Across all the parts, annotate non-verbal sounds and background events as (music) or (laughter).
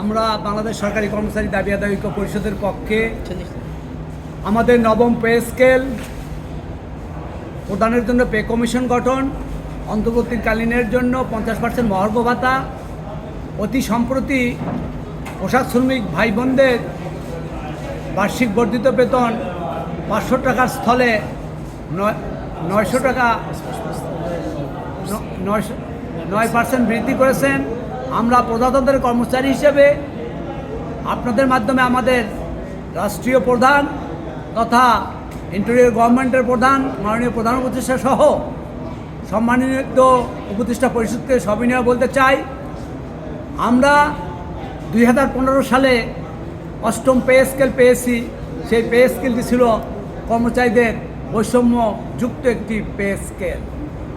আমরা বাংলাদেশ সরকারি কর্মচারী দাবি আদায় ঐক্য পরিষদের পক্ষে আমাদের নবম পে স্কেল প্রদানের জন্য পে কমিশন গঠন অন্তর্বর্তীকালীনের জন্য পঞ্চাশ পার্সেন্ট মহার্ঘ ভাতা অতি সম্প্রতি পোশাক শ্রমিক ভাই বোনদের বার্ষিক বর্ধিত বেতন পাঁচশো টাকার স্থলে নয় নয়শো টাকা নয় পার্সেন্ট বৃদ্ধি করেছেন। আমরা প্রজাতন্ত্রের কর্মচারী হিসেবে আপনাদের মাধ্যমে আমাদের রাষ্ট্রীয় প্রধান তথা ইন্টেরিয়র গভর্নমেন্টের প্রধান, মাননীয় প্রধান উপদেষ্টা সহ সম্মানিত উপদেষ্টা পরিষদকে সবিনয় বলতে চাই। আমরা দুই হাজার পনেরো সালে অষ্টম পে স্কেল পেয়েছি। সেই পে স্কেলটি ছিল কর্মচারীদের বৈষম্য যুক্ত একটি পে স্কেল।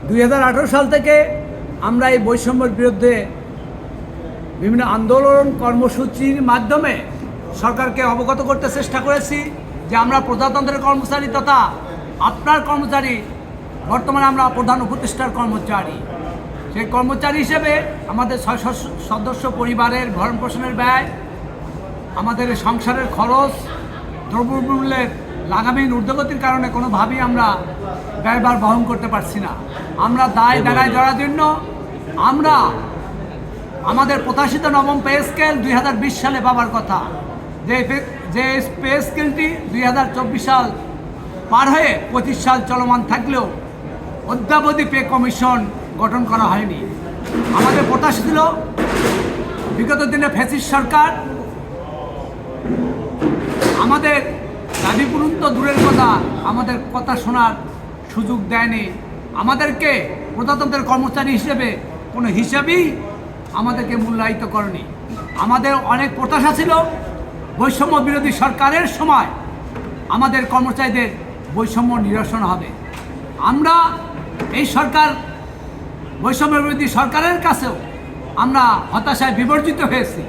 দুই হাজার আঠেরো সাল থেকে আমরা এই বৈষম্যের বিরুদ্ধে বিভিন্ন আন্দোলন কর্মসূচির মাধ্যমে সরকারকে অবগত করতে চেষ্টা করেছি যে আমরা প্রজাতন্ত্রের কর্মচারী তথা আপনার কর্মচারী বর্তমানে আমরা প্রধান উপদেষ্টার কর্মচারী। সেই কর্মচারী হিসেবে আমাদের ছয় সদস্য- সদস্য পরিবারের ভরণ পোষণের ব্যয় আমাদের সংসারের খরচ দ্রব্যমূল্যের লাগামহীন ঊর্ধ্বগতির কারণে কোনোভাবেই আমরা ব্যয়ভার বহন করতে পারছি না। আমরা দায় দাঁড়ায় ধরার জন্য আমরা আমাদের প্রত্যাশিত নবম পে স্কেল দুই হাজার বিশ সালে পাবার কথা। যে যে পে স্কেলটি দুই হাজার চব্বিশ সাল পার হয়ে পঁচিশ সাল চলমান থাকলেও অদ্যাবধি পে কমিশন গঠন করা হয়নি। আমাদের প্রত্যাশা ছিল বিগত দিনে ফ্যাসিস্ট সরকার আমাদের দাবি পূরণ তো দূরের কথা, আমাদের কথা শোনার সুযোগ দেয়নি। আমাদেরকে প্রজাতন্ত্রের কর্মচারী হিসেবে কোনো হিসাবেই আমাদেরকে মূল্যায়িত করেনি। আমাদের অনেক প্রত্যাশা ছিল বৈষম্য বিরোধী সরকারের সময় আমাদের কর্মচারীদের বৈষম্য নিরসন হবে। আমরা এই সরকার, বৈষম্য বিরোধী সরকারের কাছেও আমরা হতাশায় বিবর্জিত হয়েছি।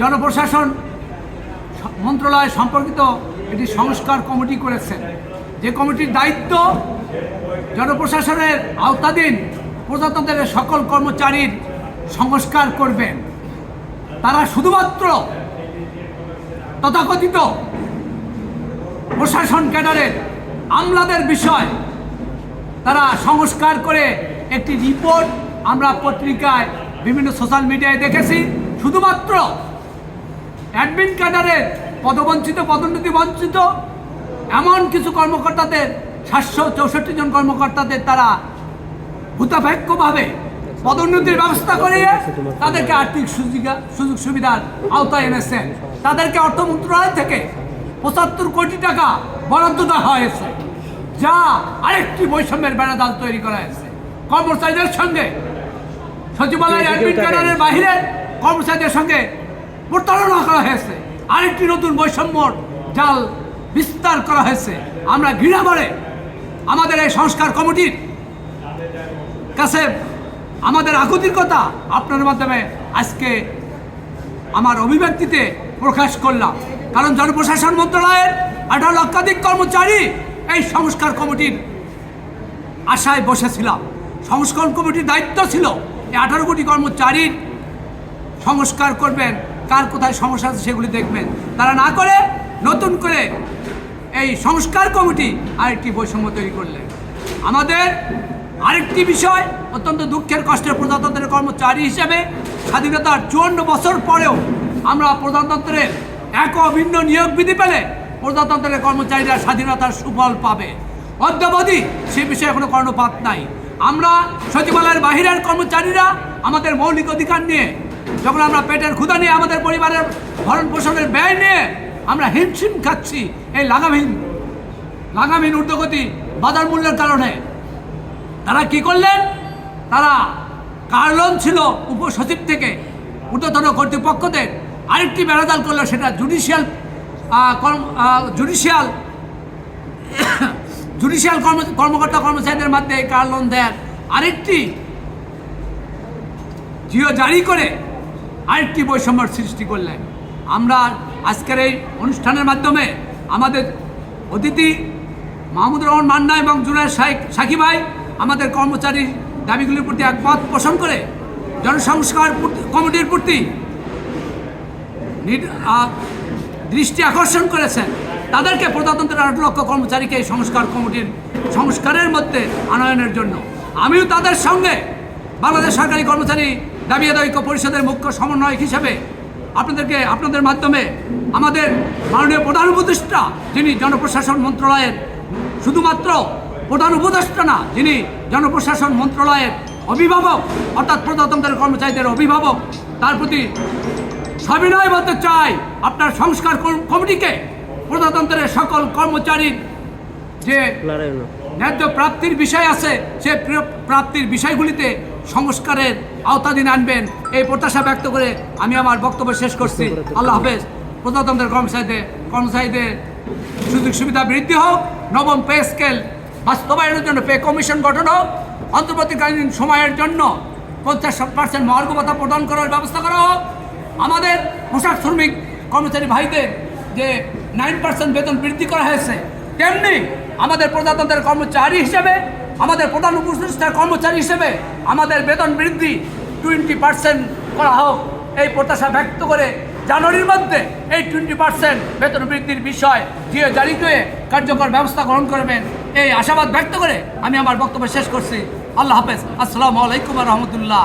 জনপ্রশাসন মন্ত্রণালয় সম্পর্কিত একটি সংস্কার কমিটি করেছেন। যে কমিটির দায়িত্ব জনপ্রশাসনের আওতাধীন প্রজাতন্ত্রের সকল কর্মচারীর সংস্কার করবেন। তারা শুধুমাত্র তথাকথিত প্রশাসন ক্যাডারের আমলাদের বিষয় তারা সংস্কার করে একটি রিপোর্ট আমরা পত্রিকায় বিভিন্ন সোশ্যাল মিডিয়ায় দেখেছি। শুধুমাত্র অ্যাডমিন ক্যাডারের পদবঞ্চিত, পদোন্নতি বঞ্চিত, এমন কিছু কর্মকর্তাদের, সাতশো চৌষট্টি জন কর্মকর্তাদের তারা ভূতাপেক্ষভাবে পদোন্নতির ব্যবস্থা করে তাদেরকে আর্থিক সুযোগ সুযোগ সুবিধার আওতায় এনেছেন তাদেরকে অর্থ মন্ত্রণালয় থেকে পঁচাত্তর কোটি টাকা বরাদ্দ দেওয়া হয়েছে যা আরেকটি বৈষম্যের বেড়াদাল তৈরি করা হয়েছে। কর্মচারীদের সঙ্গে সচিবালয়ের অ্যাডমিন ক্যাডারের বাহিরে কর্মচারীদের সঙ্গে প্রতারণা করা হয়েছে। আরেকটি নতুন বৈষম্যর জাল বিস্তার করা হয়েছে। আমরা ঘৃণা করে আমাদের এই সংস্কার কমিটির কাছে আমাদের আকুতির কথা আপনার মাধ্যমে আজকে আমার অভিব্যক্তিতে প্রকাশ করলাম। কারণ জনপ্রশাসন মন্ত্রণালয়ের আঠারো লক্ষাধিক কর্মচারী এই সংস্কার কমিটির আশায় বসেছিলাম। সংস্কার কমিটির দায়িত্ব ছিল এই আঠারো কোটি কর্মচারীর সংস্কার করবেন, কার কোথায় সমস্যা আছে সেগুলি দেখবেন। তারা না করে নতুন করে এই সংস্কার কমিটি আরেকটি বৈষম্য তৈরি করলেন। আমাদের আরেকটি বিষয় অত্যন্ত দুঃখের, কষ্টের প্রজাতন্ত্রের কর্মচারী হিসেবে স্বাধীনতার চুয়ান্ন বছর পরেও আমরা প্রজাতন্ত্রের এক অভিন্ন নিয়োগ বিধি পেলে প্রজাতন্ত্রের কর্মচারীরা স্বাধীনতার সুফল পাবে। অদ্যাবধি সে বিষয়ে কোনো কর্ণপাত নাই। আমরা সচিবালয়ের বাহিরের কর্মচারীরা আমাদের মৌলিক অধিকার নিয়ে, যখন আমরা পেটের ক্ষুদা নিয়ে আমাদের পরিবারের ভরণ পোষণের ব্যয় নিয়ে আমরা হিমশিম খাচ্ছি, এই লাগামহীন লাগামহীন ঊর্ধ্বগতি বাজার মূল্যের কারণে তারা কি করলেন? তারা কার্লন ছিল উপসচিব থেকে? ঊর্ধ্বতন কর্তৃপক্ষদের আরেকটি বেড়াদাল করল, সেটা জুডিশিয়াল কর্ম জুডিশিয়াল জুডিশিয়াল (coughs) কর্ম, কর্মকর্তা কর্মচারীদের মধ্যে কার লোন দেন আরেকটি জিও জারি করে আরেকটি বৈষম্যর সৃষ্টি করলেন। আমরা আজকের এই অনুষ্ঠানের মাধ্যমে আমাদের অতিথি মাহমুদুর রহমান মান্না এবং জুনায়দ শাইক সাকি ভাই আমাদের কর্মচারীর দাবিগুলির প্রতি একমত পোষণ করে জনসংস্কার কমিটির প্রতি দৃষ্টি আকর্ষণ করেছেন। তাদেরকে প্রজাতন্ত্রের আট লক্ষ কর্মচারীকে এই সংস্কার কমিটির সংস্কারের মধ্যে আনয়নের জন্য। আমিও তাদের সঙ্গে বাংলাদেশ সরকারি কর্মচারী দাবি আদায় পরিষদের মুখ্য সমন্বয়ক হিসেবে আপনাদেরকে আপনাদের মাধ্যমে আমাদের মাননীয় প্রধান উপদেষ্টা যিনি জনপ্রশাসন মন্ত্রণালয়ের শুধুমাত্র প্রধান উপদেষ্টা না যিনি জনপ্রশাসন মন্ত্রণালয়ের অভিভাবক অর্থাৎ প্রজাতন্ত্রের কর্মচারীদের অভিভাবক তার প্রতি সবিনয় বলতে চাই আপনার সংস্কার কমিটিকে। প্রজাতন্ত্রের সকল কর্মচারীর যে ন্যায্য প্রাপ্তির বিষয় আছে সে প্র- প্রাপ্তির বিষয়গুলিতে সংস্কারের আওতাধীন আনবেন। এই প্রত্যাশা ব্যক্ত করে আমি আমার বক্তব্য শেষ করছি। আল্লাহ হাফেজ। প্রজাতন্ত্রের কর্মচারীদের কর্মচারীদের সুযোগ সুবিধা বৃদ্ধি হোক। নবম পে স্কেল বাস্তবায়নের জন্য পে কমিশন গঠন হোক, অন্তর্বর্তীকালীন সময়ের জন্য পঞ্চাশ পার্সেন্ট মহার্ঘ প্রদান করার ব্যবস্থা করা হোক। আমাদের পোশাক শ্রমিক কর্মচারী ভাইদের যে নাইন পার্সেন্ট বেতন বৃদ্ধি করা হয়েছে, তেমনি আমাদের প্রজাতন্ত্রের কর্মচারী হিসেবে, আমাদের প্রধান উপদেষ্টার কর্মচারী হিসেবে আমাদের বেতন বৃদ্ধি টোয়েন্টি পার্সেন্ট করা হোক। এই প্রত্যাশা ব্যক্ত করে জানুয়ারির মধ্যে এই টোয়েন্টি পার্সেন্ট বেতন বৃদ্ধির বিষয় দিয়ে জারি করে কার্যকর ব্যবস্থা গ্রহণ করবেন। এই আশাবাদ ব্যক্ত করে আমি আমার বক্তব্য শেষ করছি। আল্লাহ হাফেজ। আসসালামু আলাইকুম রহমতুল্লাহ।